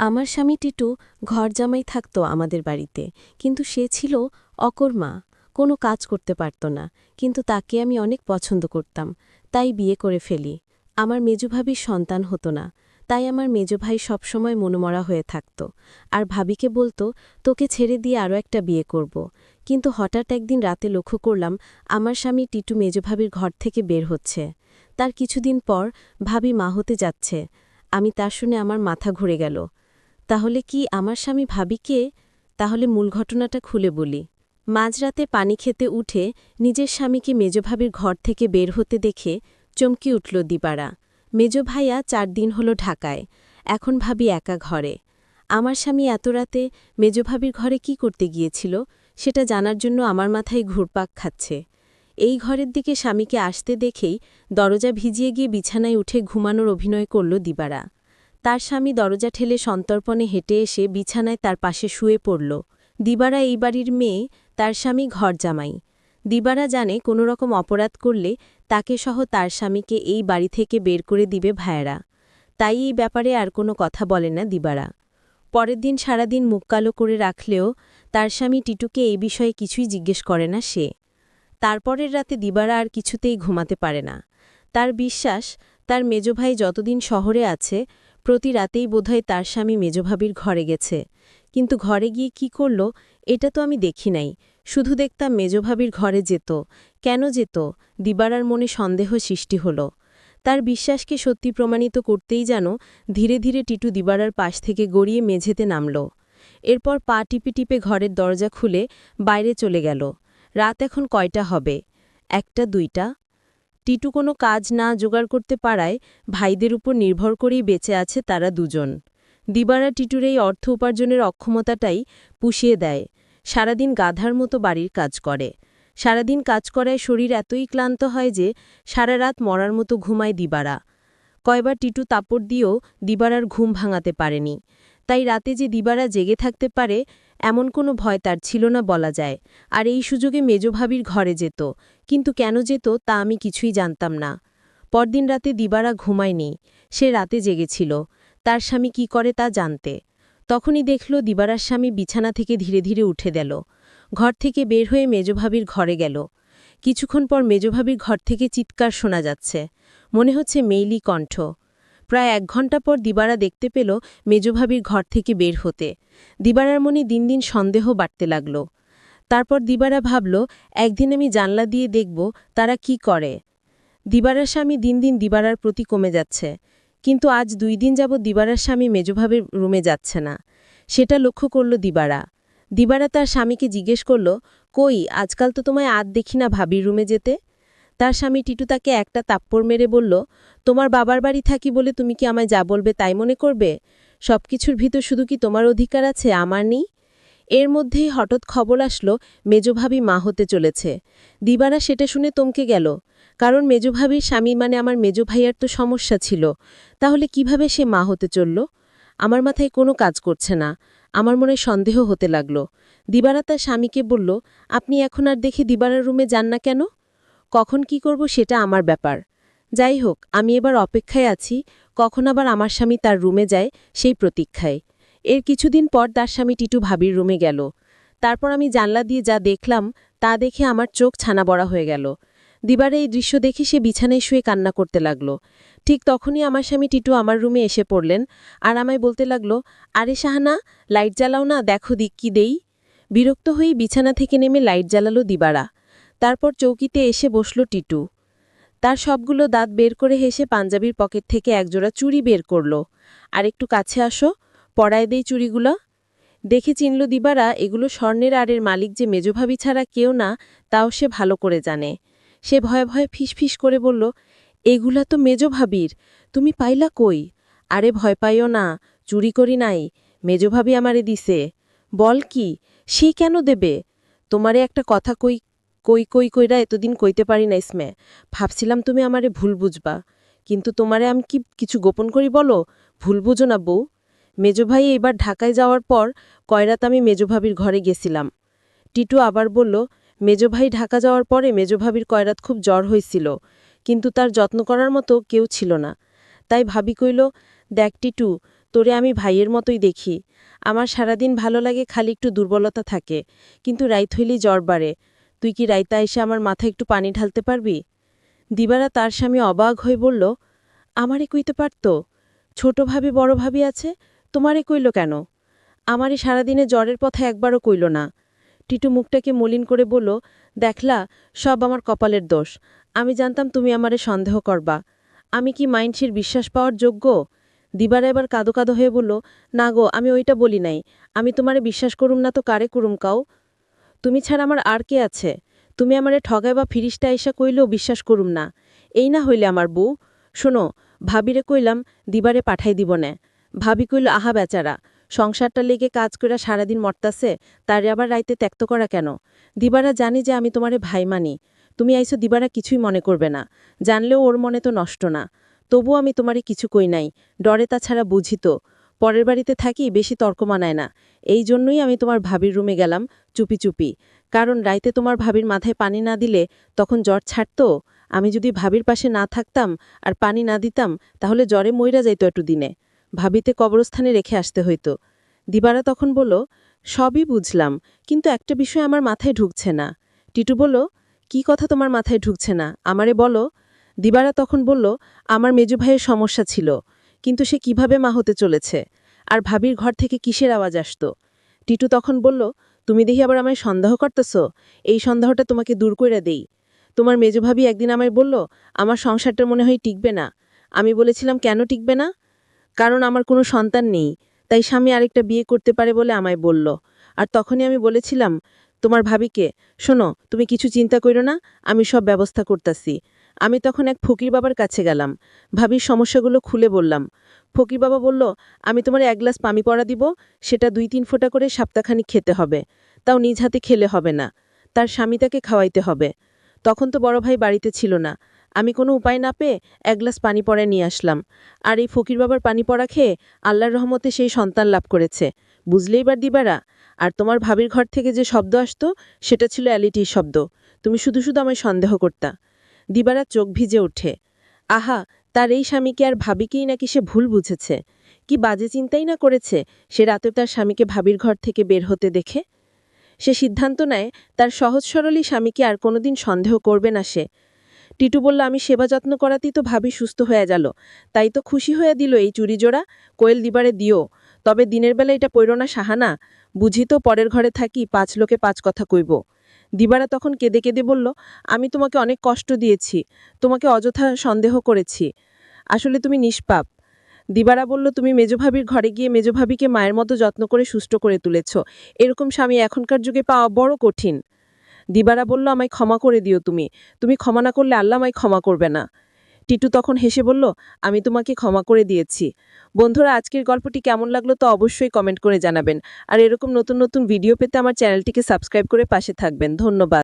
আমার স্বামী টিটু ঘর জামাই থাকত আমাদের বাড়িতে, কিন্তু সে ছিল অকর্মা, কোনো কাজ করতে পারত না, কিন্তু তাকে আমি অনেক পছন্দ করতাম, তাই বিয়ে করে ফেলি। আমার মেজুভাবির সন্তান হতো না, তাই আমার মেজো ভাই সবসময় মনোমরা হয়ে থাকত, আর ভাবিকে বলতো, তোকে ছেড়ে দিয়ে আরও একটা বিয়ে করব। কিন্তু হঠাৎ একদিন রাতে লক্ষ্য করলাম, আমার স্বামী টিটু মেজভাবির ঘর থেকে বের হচ্ছে। তার কিছুদিন পর ভাবি মা হতে যাচ্ছে। আমি তার শুনে আমার মাথা ঘুরে গেল। তাহলে কি আমার স্বামী ভাবিকে? তাহলে মূল ঘটনাটা খুলে বলি। মাঝরাতে পানি খেতে উঠে নিজের স্বামীকে মেজভাবির ঘর থেকে বের হতে দেখে চমকি উঠল দিপাড়া মেজ ভাইয়া চার দিন হল ঢাকায়। এখন ভাবি একা ঘরে। আমার স্বামী এত রাতে মেজভাবির ঘরে কি করতে গিয়েছিল সেটা জানার জন্য আমার মাথায় ঘুরপাক খাচ্ছে। এই ঘরের দিকে স্বামীকে আসতে দেখেই দরজা ভিজিয়ে গিয়ে বিছানায় উঠে ঘুমানোর অভিনয় করল দিবারা। তার স্বামী দরজা ঠেলে সন্তর্পণে হেঁটে এসে বিছানায় তার পাশে শুয়ে পড়ল। দিবারা এই বাড়ির মেয়ে, তার স্বামী ঘর জামাই। দিবারা জানে কোনো রকম অপরাধ করলে তাকে সহ তার স্বামীকে এই বাড়ি থেকে বের করে দিবে ভাইয়েরা। তাই এই ব্যাপারে আর কোনো কথা বলে না দিবারা। পরের দিন সারাদিন মুখ কালো করে রাখলেও তার স্বামী টিটুকে এই বিষয়ে কিছুই জিজ্ঞেস করে না সে। তারপরের রাতে দিবারা আর কিছুতেই ঘুমাতে পারে না। তার বিশ্বাস, তার মেজভাই যতদিন শহরে আছে প্রতি রাতেই বোধহয় তার স্বামী মেজভাবির ঘরে গেছে। কিন্তু ঘরে গিয়ে কি করল, এটা তো আমি দেখি নাই। শুধু দেখতাম মেজভাবির ঘরে যেত। কেন যেত? দিবারার মনে সন্দেহ সৃষ্টি হল। তার বিশ্বাসকে সত্যি প্রমাণিত করতেই যেন ধীরে ধীরে টিটু দিবারার পাশ থেকে গড়িয়ে মেঝেতে নামল। এরপর পা টিপে টিপে ঘরের দরজা খুলে বাইরে চলে গেল। রাত এখন কয়টা হবে? একটা, দুইটা? টিটু কোনো কাজ না জোগাড় করতে পারায় ভাইদের উপর নির্ভর করেই বেঁচে আছে তারা দুজন। দিবারা টিটুর এই অর্থ উপার্জনের অক্ষমতাটাই পুষিয়ে দেয়। সারাদিন গাধার মতো বাড়ির কাজ করে। সারাদিন কাজ করায় শরীর এতই ক্লান্ত হয় যে সারা রাত মরার মতো ঘুমায় দিবারা। কয়বার টিটু তাপড় দিয়েও দিবারার ঘুম ভাঙাতে পারেনি। তাই রাতে যে দিবারা জেগে থাকতে পারে এমন কোনো ভয় তার ছিল না বলা যায়। আর এই সুযোগে মেজভাবির ঘরে যেত। কিন্তু কেন যেত তা আমি কিছুই জানতাম না। পরদিন রাতে দিবারা ঘুমায়নি। সে রাতে জেগেছিল। তার স্বামী কি করে তা জানতে। তখনই দেখল দিবারার স্বামী বিছানা থেকে ধীরে ধীরে উঠে গেল। ঘর থেকে বের হয়ে মেজভাবির ঘরে গেল। কিছুক্ষণ পর মেজভাবির ঘর থেকে চিৎকার শোনা যাচ্ছে। মনে হচ্ছে মেইলি কণ্ঠ। প্রায় এক ঘণ্টা পর দিবারা দেখতে পেল মেজভাবির ঘর থেকে বের হতে। দিবারার মনে দিন দিন সন্দেহ বাড়তে লাগল। তারপর দিবারা ভাবল, একদিন আমি জানলা দিয়ে দেখব তারা কি করে। দিবারার স্বামী দিন দিন দিবারার প্রতি কমে যাচ্ছে। কিন্তু আজ দুই দিন যাব দিবারার স্বামী মেজভাবের রুমে যাচ্ছে না। সেটা লক্ষ্য করল দিবারা। দিবারা তার স্বামীকে জিজ্ঞেস করল, কই, আজকাল তো তোমায় আদ দেখি না ভাবির রুমে যেতে? তার স্বামী টিটু তাকে একটা তাপ্পর মেরে বলল, তোমার বাবার বাড়ি থাকি বলে তুমি কি আমায় যা বলবে তাই মনে করবে? সব কিছুর ভিতর শুধু কি তোমার অধিকার আছে, আমার নেই? এর মধ্যেই হঠাৎ খবর আসলো মেজভাবি মা হতে চলেছে। দিবারা সেটা শুনে তমকে গেল, কারণ মেজভাবির স্বামী মানে আমার মেজ ভাইয়ার তো সমস্যা ছিল, তাহলে কীভাবে সে মা হতে চলল? আমার মাথায় কোনো কাজ করছে না, আমার মনে সন্দেহ হতে লাগল। দিবারা তার স্বামীকে বলল, আপনি এখন আর দেখে দিবারার রুমে যান না কেন? কখন কি করব সেটা আমার ব্যাপার। যাই হোক, আমি এবার অপেক্ষায় আছি, কখন আবার আমার স্বামী তার রুমে যায় সেই প্রতীক্ষায়। এর কিছুদিন পর তার স্বামী টিটু ভাবির রুমে গেল। তারপর আমি জানলা দিয়ে যা দেখলাম, তা দেখে আমার চোখ ছানা বড়া হয়ে গেল। দিবারে এই দৃশ্য দেখে সে বিছানায় শুয়ে কান্না করতে লাগল। ঠিক তখনই আমার স্বামী টিটু আমার রুমে এসে পড়লেন আর আমায় বলতে লাগল, আরে শাহানা, লাইট জ্বালাও না, দেখো দিক কি দেই। বিরক্ত হয়েই বিছানা থেকে নেমে লাইট জ্বালালো দিবারা। তারপর চৌকিতে এসে বসল টিটু। তার সবগুলো দাঁত বের করে হেসে পাঞ্জাবির পকেট থেকে একজোড়া চুড়ি বের করল। আর একটু কাছে আসো পড়ায় দেই চুড়িগুলো। দেখে চিনল দিবারা, এগুলো স্বর্ণের আড়ের মালিক যে মেজভাবি ছাড়া কেউ না, তাও সে ভালো করে জানে। সে ভয়ে ভয়ে ফিসফিস করে বলল, এগুলা তো মেজভাবির তুমি পাইলা কই? আরে ভয় পাইও না চুরি করি নাই মেজভাবি আমারে দিছে। বল কি, সে কেন দেবে? তোমারে একটা কথা কই কই কই, কইরা এতদিন কইতে পারি না ইসমে ভাবছিলাম তুমি আমারে ভুল বুঝবা। কিন্তু তোমারে আমি কি কিছু গোপন করি বলো? ভুল বুঝো না বউ। মেজভাই এবার ঢাকায় যাওয়ার পর কয়রাত আমি মেজভাবির ঘরে গেছিলাম। টিটু আবার বলল মেজভাই ঢাকা যাওয়ার পরে মেজভাবির কয়রাত খুব জ্বর হয়েছিল কিন্তু তার যত্ন করার মতো কেউ ছিল না। তাই ভাবি কইল, দেখ টিটু, তোরে আমি ভাইয়ের মতোই দেখি। আমার সারাদিন ভালো লাগে খালি একটু দুর্বলতা থাকে। কিন্তু রাইত হইলেই জ্বর বাড়ে। তুই কি রাইতা এসে আমার মাথায় একটু পানি ঢালতে পারবি? দিবারা তার স্বামী অবাক হয়ে বলল, আমারে কইতে পারত। ছোট ভাবি, বড় ভাবি আছে, তোমারে কইল কেন? আমারে সারাদিনে জ্বরের পথে একবারও কইল না। টিটু মুখটাকে মলিন করে বলল, দেখলা, সব আমার কপালের দোষ। আমি জানতাম তুমি আমারে সন্দেহ করবা। আমি কি মাইন্ডসির বিশ্বাস পাওয়ার যোগ্য? দিবারা এবার কাদো কাদো হয়ে বলল, না গো, আমি ওইটা বলি নাই। আমি তোমারে বিশ্বাস করুম না তো কারে করুম কাও? তুমি ছাড়া আমার আর কে আছে? তুমি আমারে ঠগায় বা ফিরিসটা আইসা কইলেও বিশ্বাস করুম না। এই না হইলে আমার বউ। শোনো, ভাবিরে কইলাম দিবারে পাঠাই দিব না। ভাবি কইল, আহা বেচারা, সংসারটা লেগে কাজ কইরা সারাদিন মরতাছে, তারে আবার রাইতে ত্যক্ত করা কেন? দিবারা জানি যে আমি তোমারে ভাই মানি। তুমি আইসো দিবারা কিছুই মনে করবে না। জানলেও ওর মনে তো নষ্ট না। তবু আমি তোমারে কিছু কই নাই। ডরে তাছাড়া বুঝি তো। পরের বাড়িতে থাকি বেশি তর্ক মানায় না। এই জন্যই আমি তোমার ভাবির রুমে গেলাম, চুপি চুপি। কারণ রাইতে তোমার ভাবির মাথায় পানি না দিলে তখন জ্বর ছাড়তো। আমি যদি ভাবির পাশে না থাকতাম আর পানি না দিতাম, তাহলে জ্বরে মইরা যাইতো একটু দিনে। ভাবিতে কবরস্থানে রেখে আসতে হইতো। দিবারা তখন বলল, সবই বুঝলাম, কিন্তু একটা বিষয় আমার মাথায় ঢুকছে না। টিটু বলল, কি কথা তোমার মাথায় ঢুকছে না? আমারে বলো। দিবারা তখন বলল, আমার মেজু ভাইয়ের সমস্যা ছিল। কিন্তু সে কীভাবে মা হতে চলেছে? আর ভাবির ঘর থেকে কিসের আওয়াজ আসত? টিটু তখন বলল, তুমি দেখি আবার আমায় সন্দেহ করতেছ? এই সন্দেহটা তোমাকে দূর করে দেই। তোমার মেজো ভাবি একদিন আমায় বলল, আমার সংসারটা মনে হয় টিকবে না। আমি বলেছিলাম, কেন টিকবে না? কারণ আমার কোনো সন্তান নেই, তাই স্বামী আরেকটা বিয়ে করতে পারে বলে আমায় বলল। আর তখনই আমি বলেছিলাম, তোমার ভাবিকে, শোনো, তুমি কিছু চিন্তা করো না, আমি সব ব্যবস্থা করতাছি। আমি তখন এক ফকির বাবার কাছে গেলাম। ভাবির সমস্যাগুলো খুলে বললাম। ফকির বাবা বলল, আমি তোমার এক গ্লাস পানি পড়া দিব, সেটা দুই তিন ফোঁটা করে সপ্তাহখানি খেতে হবে। তাও নিজ হাতে খেলে হবে না। তার স্বামী তাকে খাওয়াইতে হবে। তখন তো বড় ভাই বাড়িতে ছিল না। আমি কোনো উপায় না পেয়ে এক গ্লাস পানি পড়া নিয়ে আসলাম। আর এই ফকির বাবার পানি পড়া খেয়ে আল্লাহর রহমতে সেই সন্তান লাভ করেছে। বুঝলেই বার দিবারা, আর তোমার ভাবির ঘর থেকে যে শব্দ আসতো, সেটা ছিল অ্যালিটির শব্দ। তুমি শুধু শুধু আমায় সন্দেহ করতা। দিবারা চোখ ভিজে ওঠে। আহা, তার এই স্বামীকে আর ভাবিকেই নাকি সে ভুল বুঝেছে। কি বাজে চিন্তাই না করেছে সে রাতে তার স্বামীকে ভাবির ঘর থেকে বের হতে দেখে? সে সিদ্ধান্ত নেয়, তার সহজ সরলই স্বামীকে আর কোনোদিন সন্দেহ করবে না সে। টিটু বলল, আমি সেবা যত্ন করাতেই তো ভাবি সুস্থ হয়ে গেল। তাই তো খুশি হয়ে দিল এই চুরি জোড়া। কোয়েল দিবারে দিও। তবে দিনের বেলা এটা পৈর না সাহানা। বুঝি তো পরের ঘরে থাকি, পাঁচ লোকে পাঁচ কথা কইব। দিবারা তখন কেঁদে কেঁদে বলল, আমি তোমাকে অনেক কষ্ট দিয়েছি, তোমাকে অযথা সন্দেহ করেছি। আসলে তুমি নিষ্পাপ। দিবারা বলল, তুমি মেজভাবির ঘরে গিয়ে মেজভাবিকে মায়ের মতো যত্ন করে সুস্থ করে তুলেছ। এরকম স্বামী এখনকার যুগে পাওয়া বড় কঠিন। দিবারা বলল, আমায় ক্ষমা করে দিও তুমি। তুমি ক্ষমা না করলে আল্লাহ আমায় ক্ষমা করবে না। টিটু তখন হেসে বলল, আমি তোমাকে ক্ষমা করে দিয়েছি। বন্ধুরা, আজকের গল্পটি কেমন লাগল তো অবশ্যই কমেন্ট করে জানাবেন। আর এরকম নতুন নতুন ভিডিও পেতে আমার চ্যানেলটিকে সাবস্ক্রাইব করে পাশে থাকবেন। ধন্যবাদ।